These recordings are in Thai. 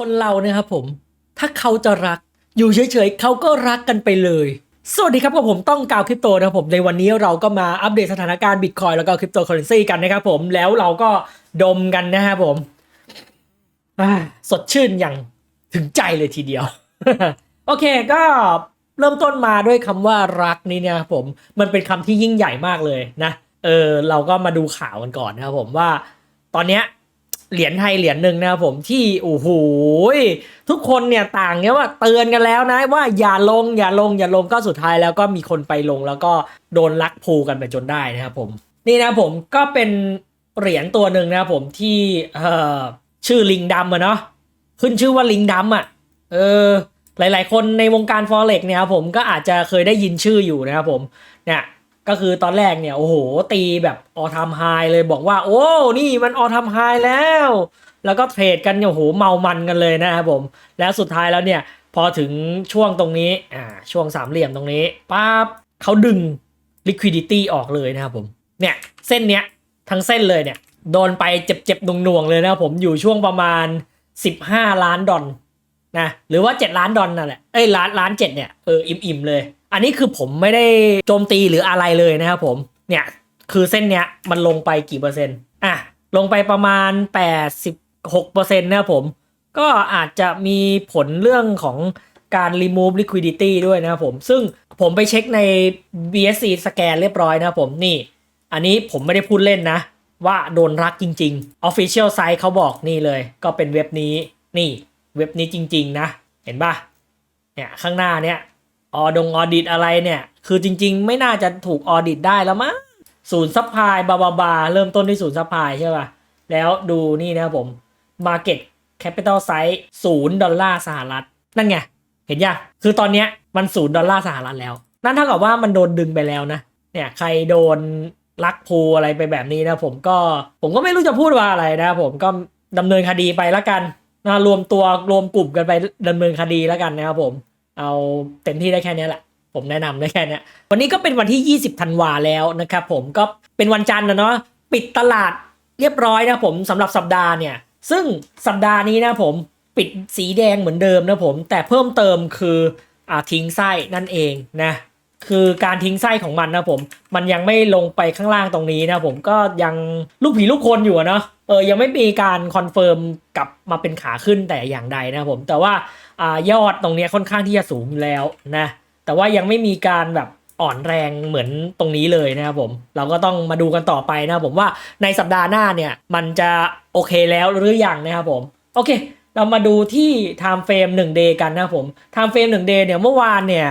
คนเราเนี่ยครับผม ถ้าเขาจะรัก อยู่เฉยๆเขาก็รักกันไปเลย สวัสดีครับกับผมต้องกาวคริปโตนะครับผมในวันนี้เราก็มาอัปเดตสถานการณ์บิตคอยแล้วก็คริปโตเคอเรนซีกันนะครับผมแล้วเราก็ดมกันนะครับผมสดชื่นอย่างถึงใจเลยทีเดียว โอเคก็เริ่มต้นมาด้วยคำว่ารักนี่เนี่ยผมมันเป็นคำที่ยิ่งใหญ่มากเลยนะเออเราก็มาดูข่าวกันก่อนนะครับผมว่า ตอนเนี้ย เหรียญไทยเหรียญหนึ่งนะครับผมที่โอ้โหทุกคนเนี่ยต่างเนี่ยว่าเตือนกันแล้วนะว่าอย่าลงอย่าลงอย่าลงก็สุดท้ายแล้วก็มีคนไปลงแล้วก็โดนลักพูกันไปจนได้นะครับผม นี่นะผมก็เป็นเหรียญตัวหนึ่งนะครับผมที่เอ่อชื่อลิงดำอะเนาะขึ้นชื่อว่าลิงดำอะเออหลาย ๆ คนในวงการฟอเร็กเนี่ยครับผมก็อาจจะเคยได้ยินชื่ออยู่นะครับผมเนี่ย ก็คือตอนแรกเนี่ยโอ้โหตีแบบออทามไฮเลยบอกว่า โอ้ นี่มันออทามไฮแล้ว แล้วก็เทรดกันเนี่ยโอ้โหเมามันกันเลยนะครับผม แล้วสุดท้ายแล้วเนี่ยพอถึงช่วงตรงนี้อ่าช่วงสามเหลี่ยมตรงนี้ปั๊บเขาดึง liquidity ออกเลยนะครับผมเนี่ยเส้นเนี้ยทั้งเส้นเลยเนี่ยโดนไปเจ็บๆหน่วงๆเลยนะครับผมอยู่ช่วงประมาณ 15 ล้านดอลนะหรือว่า 7 ล้านดอลนั่นแหละเอ้ยล้านล้านเจ็ดเนี่ยเอออิ่มๆเลย อันนี้คือผมไม่ได้โจมตีหรืออะไรเลยนะครับผม เนี่ยคือเส้นเนี้ยมันลงไปกี่เปอร์เซ็นต์ อะ ลงไปประมาณ 86เปอร์เซ็นต์นะครับผม ก็อาจจะมีผลเรื่องของการ remove liquidity ด้วยนะครับผม ซึ่งผมไปเช็คใน BSC สแกนเรียบร้อยนะครับผมนี่ อันนี้ผมไม่ได้พูดเล่นนะ ว่าโดนรักจริง ๆ Official Site เขาบอกนี่เลย ก็เป็นเว็บนี้นี่เว็บนี้จริง ๆ นะ เห็นปะเนี่ยข้างหน้าเนี่ย ออดงออดิตอะไรเนี่ย คือจริง ๆ ไม่น่าจะถูกออดิตได้แล้วมั้งศูนย์ซัพพลายบาบาบาเริ่มต้นที่ศูนย์ซัพพลายใช่ป่ะ แล้วดูนี่นะครับผม Market Capital Size ศูนย์ดอลลาร์สหรัฐ นั่นไง เห็นยังคือตอนเนี้ยมันศูนย์ดอลลาร์สหรัฐแล้ว นั่นเท่ากับว่ามันโดนดึงไปแล้วนะ เนี่ยใครโดนลักพูอะไรไปแบบนี้นะผมก็ผมก็ไม่รู้จะพูดว่าอะไรนะผมก็ดำเนินคดีไปละกันนะรวมตัวรวมกลุ่มกันไปดำเนินคดีแล้วกันนะครับผม เอาเต็มที่ได้แค่นี้แหละ ผมแนะนำได้แค่นี้วันนี้ก็เป็นวันที่ 20ธันวาแล้วนะครับผมก็เป็นวันจันทร์นะเนาะปิดตลาดเรียบร้อยนะผมสำหรับสัปดาห์เนี่ย ซึ่งสัปดาห์นี้นะผมปิดสีแดงเหมือนเดิมนะผม แต่เพิ่มเติมคืออทิ้งไส้นั่นเองนะ คือการทิ้งไส้ของมันนะผม มันยังไม่ลงไปข้างล่างตรงนี้นะผมก็ยังลูกผีลูกคนอยู่เนาะเออยังไม่มีการคอนเฟิร์มกลับมาเป็นขาขึ้นแต่อย่างใดนะผม แต่ว่าอ่ายอดตรงนี้ค่อนข้างที่จะสูงแล้วนะแต่ว่ายังไม่มีการแบบอ่อนแรงเหมือนตรงนี้เลยนะครับผม เราก็ต้องมาดูกันต่อไปนะครับผมว่าในสัปดาห์หน้าเนี่ยมันจะโอเคแล้วหรือยังนะครับผม โอเค เรามาดูที่ time frame 1 day กันนะครับผม time frame 1 day เนี่ยเมื่อวานเนี่ย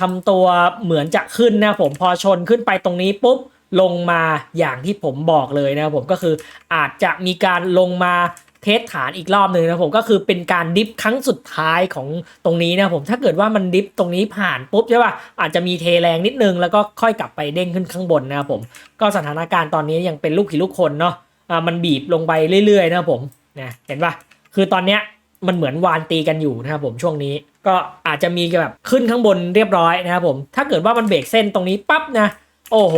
ทำตัวเหมือนจะขึ้นนะผมพอชนขึ้นไปตรงนี้ปุ๊บลงมาอย่างที่ผมบอกเลยนะผมก็คืออาจจะมีการลงมาเทสฐานอีกรอบหนึ่งนะผมก็คือเป็นการดิฟครั้งสุดท้ายของตรงนี้นะผมถ้าเกิดว่ามันดิฟตรงนี้ผ่านปุ๊บใช่ป่ะอาจจะมีเทแรงนิดนึงแล้วก็ค่อยกลับไปเด้งขึ้นข้างบนนะผมก็สถานการณ์ตอนนี้ยังเป็นลูกผีลูกคนเนาะอ่ามันบีบลงไปเรื่อยๆนะผมนะเห็นป่ะคือตอนเนี้ยมันเหมือนวานตีกันอยู่นะครับผมช่วงนี้ ก็อาจจะมีแบบขึ้นข้างบนเรียบร้อยนะครับผม ถ้าเกิดว่ามันเบรกเส้นตรงนี้ปั๊บนะ โอ้โห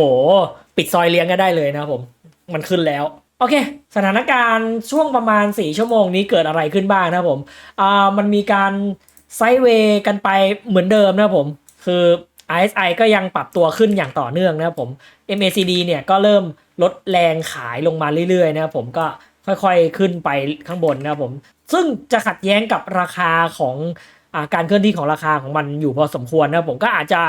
ปิดซอยเลี้ยงก็ได้เลยนะครับผม มันขึ้นแล้ว โอเค สถานการณ์ช่วงประมาณ 4 ชั่วโมงนี้เกิดอะไรขึ้นบ้างนะครับผมอ่ามันมีการไซด์เวย์กันไปเหมือนเดิมนะครับผม คือ RSI ก็ยังปรับตัวขึ้นอย่างต่อเนื่องนะครับผม MACD เนี่ยก็เริ่มลดแรงขายลงมาเรื่อยๆนะครับผมก็ค่อยๆขึ้นไปข้างบนนะครับผม ซึ่งจะขัดแย้งกับราคาของ การเคลื่อนที่ของราคาของมันอยู่พอสมควรนะผมก็อาจจะ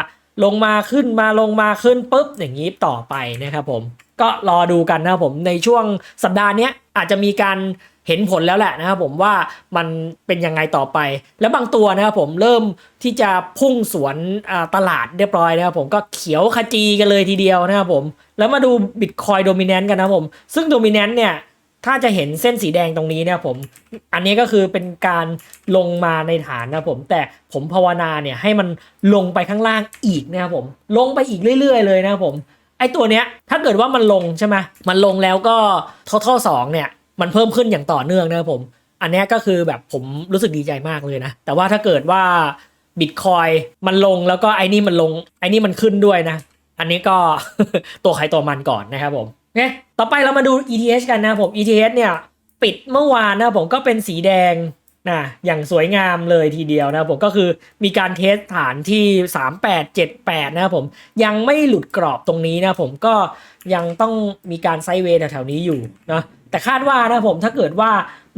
ลงมาขึ้นมาลงมาขึ้นปุ๊บอย่างนี้ต่อไปนะครับผมก็รอดูกันนะครับผมในช่วงสัปดาห์นี้อาจจะมีการเห็นผลแล้วแหละนะครับผมว่ามันเป็นยังไงต่อไป แล้วบางตัวนะครับผมเริ่มที่จะพุ่งสวนตลาดเรียบร้อยนะครับผมก็เขียวขจีกันเลยทีเดียวนะครับผมแล้วมาดู Bitcoin Dominant กันนะครับผมซึ่ง Dominant เนี่ย ถ้าจะเห็นเส้นสีแดงตรงนี้เนี่ยผม อันนี้ก็คือเป็นการลงมาในฐานนะผม แต่ผมภาวนาเนี่ยให้มันลงไปข้างล่างอีกนะครับผม ลงไปอีกเรื่อย ๆ เลยนะครับผม ไอตัวเนี้ยถ้าเกิดว่ามันลงใช่ไหมมันลงแล้วก็ททสองเนี่ย มันเพิ่มขึ้นอย่างต่อเนื่องนะครับผม อันนี้ก็คือแบบผมรู้สึกดีใจมากเลยนะ แต่ว่าถ้าเกิดว่าบิตคอยมันลงแล้วก็ไอ้นี่มันลง ไอ้นี่มันขึ้นด้วยนะ อันนี้ก็ตัวใครตัวมันก่อนนะครับผม โอเคต่อไปเรามาดู ETH กันนะผม ETH เนี่ยปิดเมื่อวานนะผมก็เป็นสีแดงนะอย่างสวยงามเลยทีเดียวนะผมก็คือมีการเทสฐานที่ 3878 นะผมยังไม่หลุดกรอบตรงนี้นะผมก็ยังต้องมีการไซเวย์แถวๆนี้อยู่นะแต่คาดว่านะผมถ้าเกิดว่า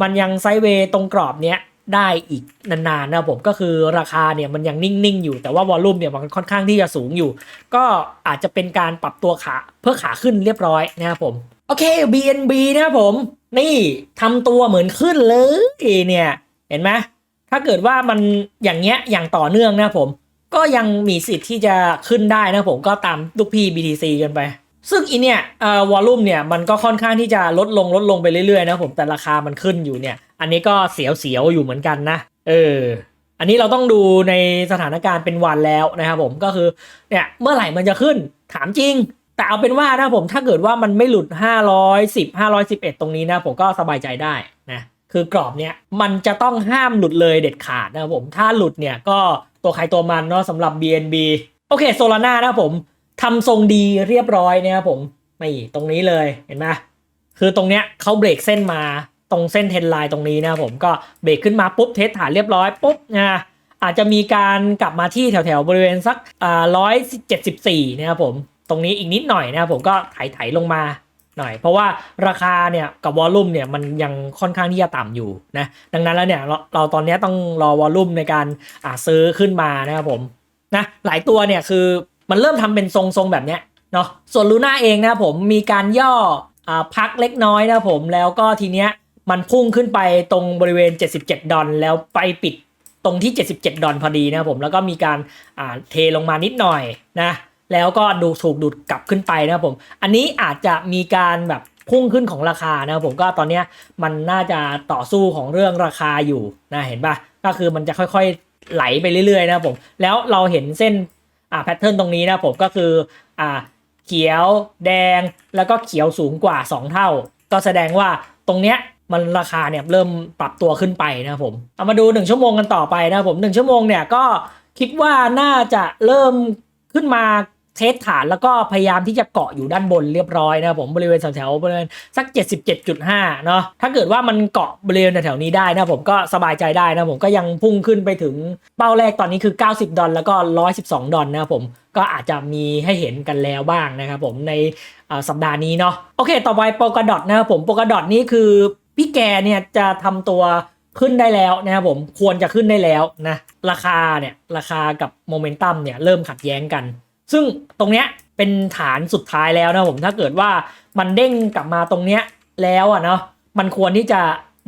มันยังไซเวย์ตรงกรอบเนี้ย ได้อีกนานๆนะผมก็คือราคาเนี่ยมันยังนิ่งๆอยู่แต่ว่าวอลลุ่มเนี่ยมันค่อนข้างที่จะสูงอยู่ ก็อาจจะเป็นการปรับตัวขาเพื่อขาขึ้นเรียบร้อยนะครับผมโอเค BNB นะครับผม นี่ทำตัวเหมือนขึ้นเลยเนี่ย เห็นไหมถ้าเกิดว่ามันอย่างเงี้ยอย่างต่อเนื่องนะผม ก็ยังมีสิทธิ์ที่จะขึ้นได้นะผมก็ตามลูกพี่ BTC กันไปซึ่งอีเนี่ยเอ่อวอลลุ่มเนี่ยมันก็ค่อนข้างที่จะลดลงลดลงไปเรื่อยๆนะผมแต่ราคามันขึ้นอยู่เนี่ย อันนี้ก็เสียวๆอยู่เหมือนกันนะ เออ อันนี้เราต้องดูในสถานการณ์เป็นวันแล้วนะครับผมก็คือเนี่ยเมื่อไหร่มันจะขึ้นถามจริง แต่เอาเป็นว่านะผมถ้าเกิดว่ามันไม่หลุด 510 511 ตรงนี้นะผมก็สบายใจได้นะคือกรอบเนี้ยมันจะต้องห้ามหลุดเลยเด็ดขาดนะครับผมถ้าหลุดเนี่ยก็ตัวใครตัวมันเนาะสำหรับ BNB โอเคโซลาร่านะครับผมทำทรงดีเรียบร้อยนะครับผมนี่ตรงนี้เลยเห็นไหมคือตรงเนี้ยเขาเบรกเส้นมา ตรงเส้นเทนไลน์ตรงนี้นะครับผมก็เบรกขึ้นมาปุ๊บเทสฐานเรียบร้อยปุ๊บนะอาจจะมีการกลับมาที่แถวๆ บริเวณสักอ่าร้อยเจ็ดสิบสี่นะครับผมตรงนี้อีกนิดหน่อยนะครับผมก็ไถๆลงมาหน่อย เพราะว่าราคาเนี่ยกับวอลลุ่มเนี่ยมันยังค่อนข้างที่จะต่ำอยู่นะดังนั้นแล้วเนี่ยเราเราตอนนี้ต้องรอวอลลุ่มในการอ่าซื้อขึ้นมานะครับผมนะหลายตัวเนี่ยคือมันเริ่มทำเป็นทรงๆแบบเนี้ยเนาะส่วนลูน่าเองนะครับผมมีการย่ออาพักเล็กน้อยนะครับผมแล้วก็ทีเนี้ย มันพุ่งขึ้นไปตรงบริเวณ 77 ดอลแล้วไปปิดตรงที่ 77 ดอลพอดีนะครับผมแล้วก็มีการอ่าเทลงมานิดหน่อยนะแล้วก็ดูถูกดูดกลับขึ้นไปนะครับผม อันนี้อาจจะมีการแบบพุ่งขึ้นของราคานะครับผมก็ตอนนี้มันน่าจะต่อสู้ของเรื่องราคาอยู่นะเห็นปะก็คือมันจะค่อยๆไหลไปเรื่อยๆนะครับผม แล้วเราเห็นเส้นอ่าแพทเทิร์นตรงนี้นะผมก็คืออ่าเขียวแดงแล้วก็เขียวสูงกว่า 2 เท่า ก็แสดงว่าตรงเนี้ย มันราคาเนี่ยเริ่มปรับตัวขึ้นไปนะครับผมเอามาดู 1 ชั่วโมงกันต่อไปนะครับผม 1 ชั่วโมงเนี่ยก็คิดว่าน่าจะเริ่มขึ้นมาเทสฐานแล้วก็พยายามที่จะเกาะอยู่ด้านบนเรียบร้อยนะครับผมบริเวณแถวๆบริเวณสัก 77.5 เนาะถ้าเกิดว่ามันเกาะบริเวณแถวๆนี้ได้นะผมก็สบายใจได้นะผมก็ยังพุ่งขึ้นไปถึงเป้าแรกตอนนี้คือ 90 ดอลแล้วก็ 112 ดอลนะครับผมก็อาจจะมีให้เห็นกันแล้วบ้างนะครับผมในสัปดาห์นี้เนาะโอเค ต่อไปโปกาดอทนะครับผมโปกาดอทนี่คือ พี่แกเนี่ยจะทำตัวขึ้นได้แล้วนะครับผมควรจะขึ้นได้แล้วนะราคาเนี่ยราคากับโมเมนตัมเนี่ยเริ่มขัดแย้งกัน ซึ่งตรงเนี้ยเป็นฐานสุดท้ายแล้วนะผมถ้าเกิดว่ามันเด้งกลับมาตรงเนี้ยแล้วอะเนาะมันควรที่จะ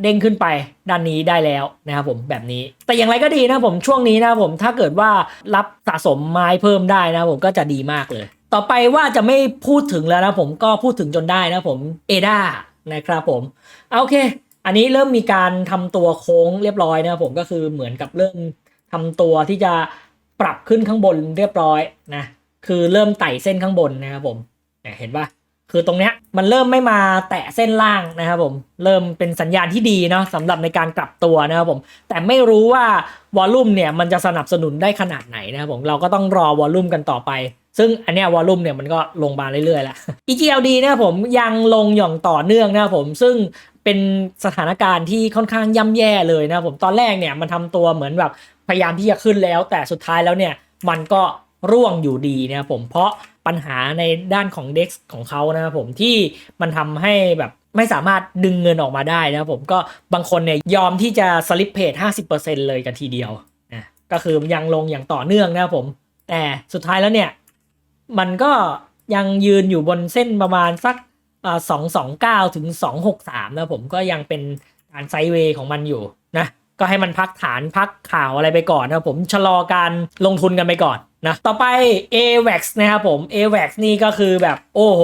เด้งขึ้นไปด้านนี้ได้แล้วนะครับผมแบบนี้ แต่อย่างไรก็ดีนะผมช่วงนี้นะผมถ้าเกิดว่ารับสะสมไม้เพิ่มได้นะผมก็จะดีมากเลย ต่อไปว่าจะไม่พูดถึงแล้วนะผมก็พูดถึงจนได้นะผมเอดา นะครับผมโอเค อันนี้เริ่มมีการทำตัวโค้งเรียบร้อยนะครับผมก็คือเหมือนกับเริ่มทำตัวที่จะปรับขึ้นข้างบนเรียบร้อยนะคือเริ่มไต่เส้นข้างบนนะครับผมเนี่ยเห็นปะคือตรงเนี้ยมันเริ่มไม่มาแตะเส้นล่างนะครับผมเริ่มเป็นสัญญาณที่ดีเนาะสำหรับในการกลับตัวนะครับผมแต่ไม่รู้ว่าวอลลุ่มเนี่ยมันจะสนับสนุนได้ขนาดไหนนะครับผมเราก็ต้องรอวอลลุ่มกันต่อไป ซึ่งอันเนี้ยวอลลุ่มเนี่ยมันก็ลงมาเรื่อยๆแล้ว EGLD นะผมยังลงอย่างต่อเนื่องนะครับผมซึ่งเป็นสถานการณ์ที่ค่อนข้างย่ำแย่เลยนะครับผมตอนแรกเนี่ยมันทำตัวเหมือนแบบพยายามที่จะขึ้นแล้ว แต่สุดท้ายแล้วเนี่ยมันก็ร่วงอยู่ดีนะผมเพราะปัญหาในด้านของ DEX ของเขานะครับผมที่มันทำให้แบบไม่สามารถดึงเงินออกมาได้นะครับผมก็บางคนเนี่ยยอมที่จะสลิปเพจ50%เลยกันทีเดียวนะก็คือยังลงอย่างต่อเนื่องนะครับผม แต่สุดท้ายแล้วเนี่ย มันก็ยังยืนอยู่บนเส้นประมาณสักสองสองเก้าถึงสองหกสามนะผมก็ยังเป็นการไซเวย์ของมันอยู่นะก็ให้มันพักฐานพักข่าวอะไรไปก่อนนะผมชะลอการลงทุนกันไปก่อนนะต่อไป AVAX นะครับผม AVAX นี่ก็คือแบบโอ้โห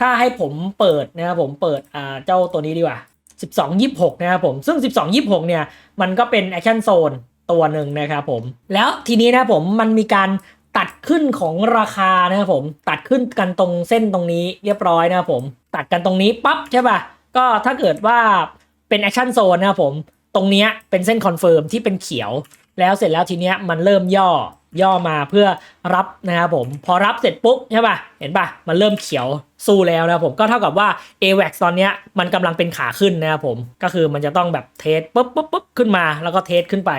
ถ้าให้ผมเปิดนะครับผมเปิดอ่าเจ้าตัวนี้ดีกว่า 12 26 นะครับผมซึ่ง 12 26 เนี่ย มันก็เป็นแอคชั่นโซนตัวหนึ่งนะครับผม แล้วทีนี้นะผมมันมีการ ตัดขึ้นของราคานะครับผม ตัดขึ้นกันตรงเส้นตรงนี้เรียบร้อยนะครับผม ตัดกันตรงนี้ปั๊บใช่ป่ะ ก็ถ้าเกิดว่าเป็นแอคชั่นโซนนะครับผม ตรงเนี้ยเป็นเส้นคอนเฟิร์มที่เป็นเขียว แล้วเสร็จแล้วทีเนี้ยมันเริ่มย่อย่อมาเพื่อรับนะครับผม พอรับเสร็จปุ๊บใช่ป่ะ เห็นป่ะ มันเริ่มเขียวสู้แล้วนะครับผมก็เท่ากับว่า AWAX ตอนเนี้ยมันกำลังเป็นขาขึ้นนะครับผม ก็คือมันจะต้องแบบเทสปุ๊บปุ๊บปุ๊บขึ้นมาแล้วก็เทสขึ้นไป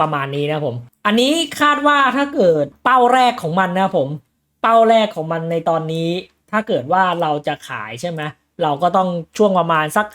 ประมาณนี้นะผม อันนี้คาดว่าถ้าเกิดเป้าแรกของมันนะผม เป้าแรกของมันในตอนนี้ ถ้าเกิดว่าเราจะขายใช่ไหมเราก็ต้องช่วงประมาณสัก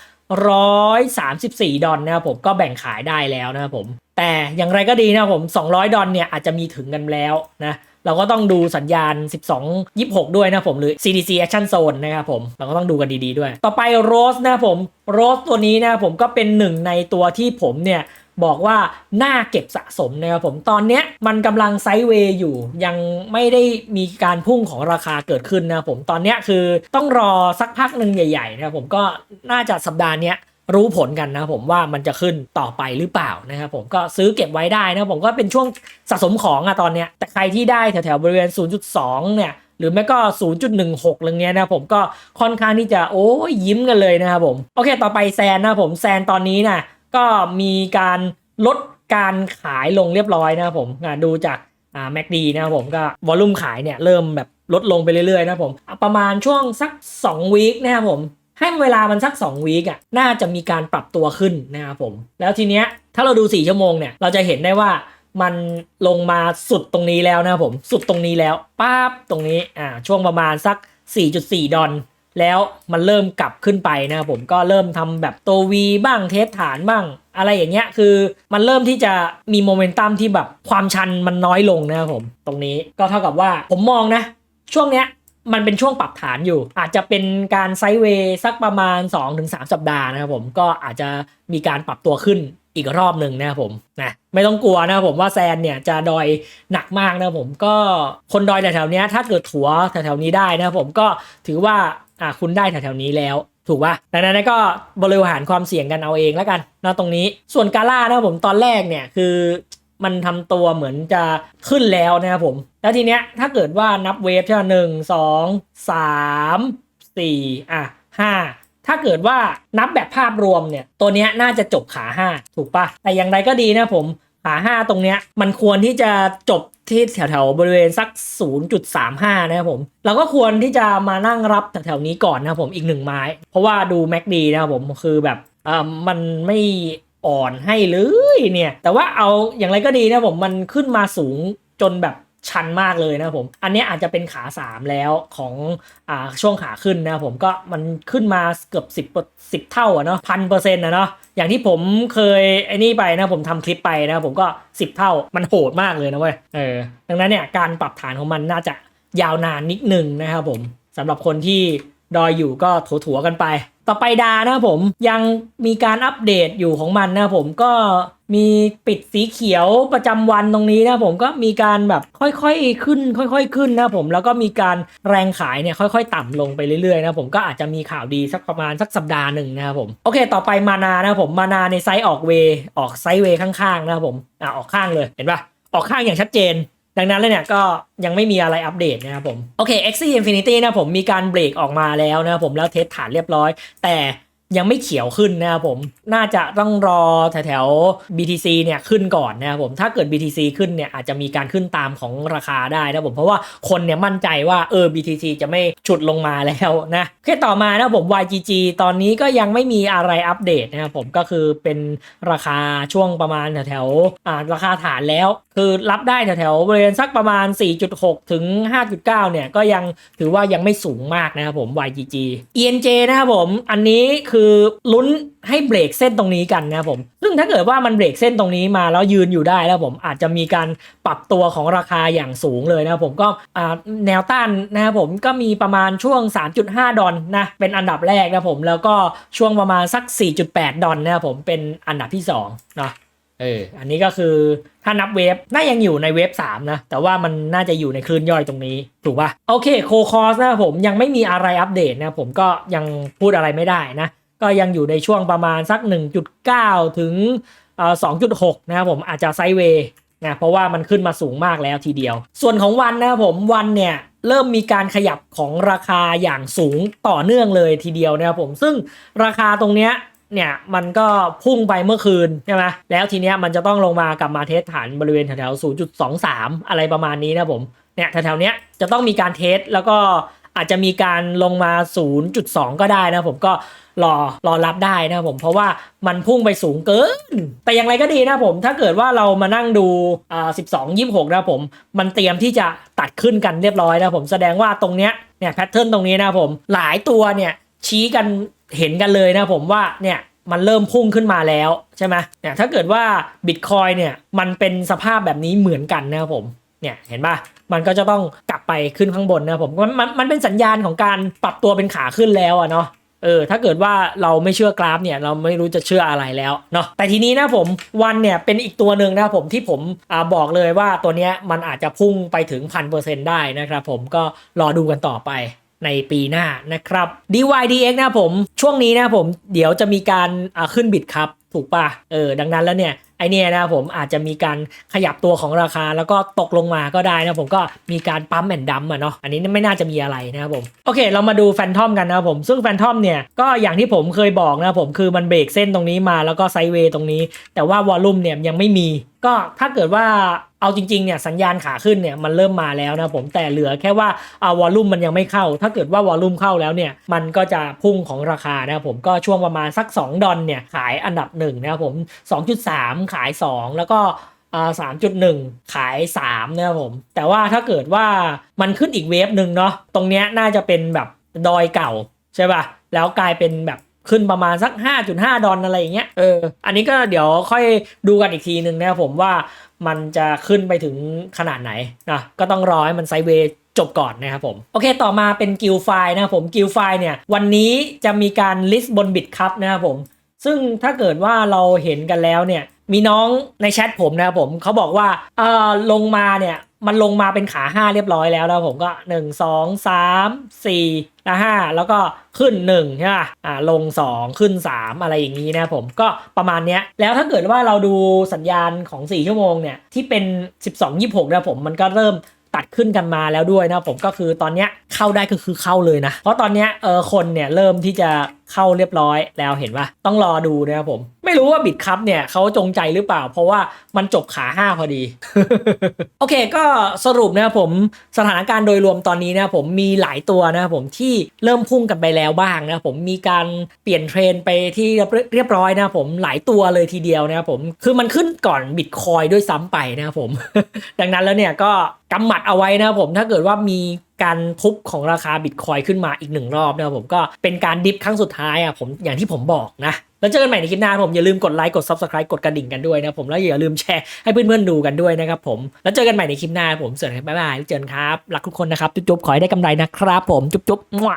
ร้อยสามสิบสี่ดอลนะครับผมก็แบ่งขายได้แล้วนะครับผม แต่อย่างไรก็ดีนะครับผม200ดอลเนี่ยอาจจะมีถึงกันแล้วนะเราก็ต้องดูสัญญาณ 12 26 ด้วยนะผมหรือ CDC Action Zone นะครับผม เราก็ต้องดูกันดีๆด้วย ต่อไปโรสนะผมโรสตัวนี้นะผมก็เป็นหนึ่งในตัวที่ผมเนี่ย บอกว่าน่าเก็บสะสมนะครับผมตอนเนี้ยมันกำลังไซด์เวย์อยู่ ยังไม่ได้มีการพุ่งของราคาเกิดขึ้นนะครับผมตอนเนี้ยคือต้องรอสักพักหนึ่งใหญ่ๆนะครับผมก็น่าจะสัปดาห์เนี้ยรู้ผลกันนะครับผมว่ามันจะขึ้นต่อไปหรือเปล่านะครับผมก็ซื้อเก็บไว้ได้นะครับผมก็เป็นช่วงสะสมของอะตอนเนี้ยแต่ใครที่ได้แถวๆบริเวณ 0.2 เนี่ยหรือไม่ก็ 0.16เรื่องเนี้ยนะผมก็ค่อนข้างที่จะโอ้ยยิ้มกันเลยนะครับผม โอเค ต่อไปแซนนะผมแซนตอนนี้นะ ก็มีการลดการขายลงเรียบร้อยนะครับผมดูจากอ่าแม็กดีนะครับผมก็วอลลุ่มขายเนี่ยเริ่มแบบลดลงไปเรื่อยๆนะครับผมประมาณช่วงสัก2วีคนะครับผมให้เวลามันสัก2วีคอะน่าจะมีการปรับตัวขึ้นนะครับผม แล้วทีเนี้ยถ้าเราดู 4 ชั่วโมงเนี่ยเราจะเห็นได้ว่ามันลงมาสุดตรงนี้แล้วนะครับผมสุดตรงนี้แล้วปั๊บตรงนี้อ่าช่วงประมาณสัก 4.4 ดอล แล้วมันเริ่มกลับขึ้นไปนะครับผมก็เริ่มทำแบบตัววีบ้างเทสฐานบ้าง อะไรอย่างเงี้ยคือมันเริ่มที่จะมีโมเมนตัมที่แบบความชันมันน้อยลงนะครับผมตรงนี้ก็เท่ากับว่าผมมองนะ ช่วงเนี้ยมันเป็นช่วงปรับฐานอยู่ อาจจะเป็นการไซด์เวย์สักประมาณ 2-3 สัปดาห์นะครับผมก็อาจจะมีการปรับตัวขึ้นอีกรอบหนึ่งนะครับผมนะไม่ต้องกลัวนะครับผมว่าแซนเนี่ยจะดอยหนักมากนะครับผมก็คนดอยแถวๆนี้ถ้าเกิดถัวแถวๆนี้ได้นะครับผมก็ถือว่า อ่าคุณได้แถวๆนี้แล้วถูกป่ะดังนั้นก็บริหารความเสี่ยงกันเอาเองแล้วกันนะตรงนี้ ส่วนกาล่านะครับผมตอนแรกเนี่ยคือมันทำตัวเหมือนจะขึ้นแล้วนะครับผม แล้วทีเนี้ยถ้าเกิดว่านับเวฟใช่ไหมหนึ่งสองสามสี่อะห้าถ้าเกิดว่านับแบบภาพรวมเนี่ย ตัวเนี้ยน่าจะจบขาห้าถูกป่ะแต่อย่างไรก็ดีนะผม ขาห้าตรงเนี้ยมันควรที่จะจบที่แถวๆบริเวณสัก 0.35 นะครับผม เราก็ควรที่จะมานั่งรับแถวๆนี้ก่อนนะครับผมอีกหนึ่งไม้ เพราะว่าดูแม็กดีนะครับผมคือแบบเอ่อมันไม่อ่อนให้เลยเนี่ย แต่ว่าเอาอย่างไรก็ดีนะผมมันขึ้นมาสูงจนแบบ ชันมากเลยนะผม อันนี้อาจจะเป็นขา 3 แล้วของอ่าช่วงขาขึ้นนะผมก็มันขึ้นมาเกือบ 10 10 เท่าอะเนาะพันเปอร์เซ็นต์นะเนาะอย่างที่ผมเคยไอ้นี่ไปนะผมทำคลิปไปนะผมก็ 10 เท่ามันโหดมากเลยนะเว้ยเออดังนั้นเนี่ยการปรับฐานของมันน่าจะยาวนานนิดนึงนะครับผมสำหรับคนที่ดอยอยู่ก็ถัวๆกันไป ต่อไปดานะครับผมยังมีการอัปเดตอยู่ของมันนะครับผมก็มีปิดสีเขียวประจำวันตรงนี้นะผมก็มีการแบบค่อยๆขึ้น ค่อย ๆ ขึ้นนะผมแล้วก็มีการแรงขายเนี่ยค่อย ๆ ต่ำลงไปเรื่อยๆนะผมก็อาจจะมีข่าวดีสักประมาณสักสัปดาห์หนึ่งนะครับผมโอเค ต่อไปมานานะผมมานาในไซส์ออกเวออกไซส์เวข้างๆนะครับผมอะออกข้างเลยเห็นปะออกข้างอย่างชัดเจน ดังนั้นเลยเนี่ยก็ยังไม่มีอะไรอัปเดตนะครับผมโอเค x Infinity นะผมมีการเบรกออกมาแล้วนะครับผมแล้วเทสฐานเรียบร้อย แต่ ยังไม่เขียวขึ้นนะครับผม น่าจะต้องรอแถวๆ BTC เนี่ยขึ้นก่อนนะครับผม ถ้าเกิด BTC ขึ้นเนี่ยอาจจะมีการขึ้นตามของราคาได้นะผม เพราะว่าคนเนี่ยมั่นใจว่าเออ BTC จะไม่ฉุดลงมาแล้วนะแค่ต่อมานะผม YGG ตอนนี้ก็ยังไม่มีอะไรอัปเดตนะครับผม ก็คือเป็นราคาช่วงประมาณแถวๆอ่าราคาฐานแล้ว คือรับได้แถวๆบริเวณสักประมาณ 4.6 ถึง 5.9 เนี่ยก็ยังถือว่ายังไม่สูงมากนะครับผม YGG ENJ นะครับผม อันนี้คือลุ้นให้เบรกเส้นตรงนี้กันนะครับผมซึ่งถ้าเกิดว่ามันเบรกเส้นตรงนี้มาแล้วยืนอยู่ได้แล้วผมอาจจะมีการปรับตัวของราคาอย่างสูงเลยนะครับผมก็อ่าแนวต้านนะครับผมก็มีประมาณช่วง 3.5 ดอลนะเป็นอันดับแรกนะครับผมแล้วก็ช่วงประมาณสัก 4.8 ดอลนะครับผมเป็นอันดับที่2เนาะเออ อันนี้ก็คือถ้านับเวฟน่ายังอยู่ในเวฟ3นะ แต่ว่ามันน่าจะอยู่ในคลื่นย่อยตรงนี้ ถูกป่ะ โอเค โคคอสนะครับผมยังไม่มีอะไรอัปเดตนะ ผมก็ยังพูดอะไรไม่ได้นะ ก็ยังอยู่ในช่วงประมาณสัก 1.9 ถึง 2.6 นะครับผมอาจจะไซด์เวย์นะเพราะว่ามันขึ้นมาสูงมากแล้วทีเดียว ส่วนของวันนะครับผมวันเนี่ยเริ่มมีการขยับของราคาอย่างสูงต่อเนื่องเลยทีเดียวนะครับผมซึ่งราคาตรงเนี้ยเนี่ยมันก็พุ่งไปเมื่อคืนใช่ไหมแล้วทีเนี้ยมันจะต้องลงมากลับมาเทสฐานบริเวณแถวๆ0.23 อะไรประมาณนี้นะผมเนี่ยแถวๆเนี้ยจะต้องมีการเทสแล้วก็อาจจะมีการลงมา 0.2 ก็ได้นะผมก็ รอรอรับได้นะผมเพราะว่ามันพุ่งไปสูงเกิน แต่อย่างไรก็ดีนะผม ถ้าเกิดว่าเรามานั่งดูอ่า12 26นะผม มันเตรียมที่จะตัดขึ้นกันเรียบร้อยนะผมแสดงว่าตรงเนี้ยเนี่ยแพทเทิร์นตรงนี้นะผมหลายตัวเนี่ยชี้กันเห็นกันเลยนะผมว่าเนี่ยมันเริ่มพุ่งขึ้นมาแล้วใช่ไหมเนี่ยถ้าเกิดว่าบิตคอยเนี่ยมันเป็นสภาพแบบนี้เหมือนกันนะครับผมเนี่ยเห็นปะมันก็จะต้องกลับไปขึ้นข้างบนนะผมมันมันเป็นสัญญาณของการปรับตัวเป็นขาขึ้นแล้วอะเนาะ เออถ้าเกิดว่าเราไม่เชื่อกราฟเนี่ยเราไม่รู้จะเชื่ออะไรแล้วเนาะแต่ทีนี้นะผมวันเนี่ยเป็นอีกตัวหนึ่งนะผมที่ผมอบอกเลยว่าตัวเนี้ยมันอาจจะพุ่งไปถึงพันเปอร์เซ็นต์ได้นะครับผมก็รอดูกันต่อไป ในปีหน้านะครับ DYDX นะผม ช่วงนี้นะผมเดี๋ยวจะมีการขึ้นบิดครับถูกป่ะ เออ ดังนั้นแล้วเนี่ย ไอเนี่ยนะผมอาจจะมีการขยับตัวของราคาแล้วก็ตกลงมาก็ได้นะผมก็มีการปั๊มแอนดัมอะเนาะ อันนี้ไม่น่าจะมีอะไรนะครับผม โอเค เรามาดูแฟนทอมกันนะครับผม ซึ่งแฟนทอมเนี่ยก็อย่างที่ผมเคยบอกนะผมคือมันเบรกเส้นตรงนี้มาแล้วก็ไซเวย์ตรงนี้ แต่ว่าวอลลุ่มเนี่ยยังไม่มี ก็ถ้าเกิดว่า เอาจริงๆเนี่ยสัญญาณขาขึ้นเนี่ยมันเริ่มมาแล้วนะผมแต่เหลือแค่ว่าอาวอลลุ่มมันยังไม่เข้า ถ้าเกิดว่าวอลลุ่มเข้าแล้วเนี่ยมันก็จะพุ่งของราคานะผมก็ช่วงประมาณสัก 2 ดอลเนี่ยขายอันดับหนึ่งนะครับผม 2.3 ขาย 2 แล้วก็อ่า3.1ขาย3นะครับผม แต่ว่าถ้าเกิดว่ามันขึ้นอีกเวฟหนึ่งเนาะตรงเนี้ยน่าจะเป็นแบบดอยเก่าใช่ป่ะแล้วกลายเป็นแบบ ขึ้นประมาณสัก 5.5 ดอลอะไรอย่างเงี้ย เออ อันนี้ก็เดี๋ยวค่อยดูกันอีกทีหนึ่งนะครับผมว่ามันจะขึ้นไปถึงขนาดไหนนะก็ต้องรอให้มันไซเวย์จบก่อนนะครับผม โอเคต่อมาเป็นกิลไฟนะครับผมกิลไฟเนี่ย วันนี้จะมีการลิสต์บนบิตครับนะครับผม ซึ่งถ้าเกิดว่าเราเห็นกันแล้วเนี่ย มีน้องในแชทผมนะครับผมเขาบอกว่าเออลงมาเนี่ย มันลงมาเป็นขา5เรียบร้อยแล้วแล้วผมก็1 2 3 4แล้ว5แล้วก็ขึ้น1ใช่ป่ะอ่าลง2ขึ้น3อะไรอย่างนี้นะผมก็ประมาณเนี้ยแล้วถ้าเกิดว่าเราดูสัญญาณของ 4 ชั่วโมงเนี่ยที่เป็น 12 26นะครับผมมันก็เริ่มตัดขึ้นกันมาแล้วด้วยนะผมก็คือตอนเนี้ยเข้าได้ก็คือเข้าเลยนะ เพราะตอนเนี้ยเออคนเนี่ยเริ่มที่จะ เข้าเรียบร้อยแล้วเห็นปะต้องรอดูนะครับผม ไม่รู้ว่าบิดคัพเนี่ยเขาจงใจหรือเปล่า เพราะว่ามันจบขา 5 พอดี โอเคก็สรุปนะครับผมสถานการณ์โดยรวมตอนนี้นะครับผมมีหลายตัวนะครับผมที่เริ่มพุ่งกันไปแล้วบ้างนะครับผมมีการเปลี่ยนเทรนไปที่เรียบร้อยนะครับผมหลายตัวเลยทีเดียวนะครับผมคือมันขึ้นก่อนบิตคอยด้วยซ้ำไปนะครับผม ดังนั้นแล้วเนี่ยก็กำหมัดเอาไว้นะครับผมถ้าเกิดว่ามี การทุบของราคาบิตคอยขึ้นมาอีกหนึ่งรอบนะครับผมก็เป็นการดิฟครั้งสุดท้ายอะผมอย่างที่ผมบอกนะ แล้วเจอกันใหม่ในคลิปหน้าผมอย่าลืมกดไลค์กด subscribe กดกระดิ่งกันด้วยนะผมแล้วอย่าลืมแชร์ให้เพื่อนๆดูกันด้วยนะครับผมแล้วเจอกันใหม่ในคลิปหน้าผมสวัสดีครับบ๊ายบายเจอกันครับรักทุกคนนะครับจุ๊บๆขอให้ได้กำไรนะครับผมจุ๊บๆมั่ว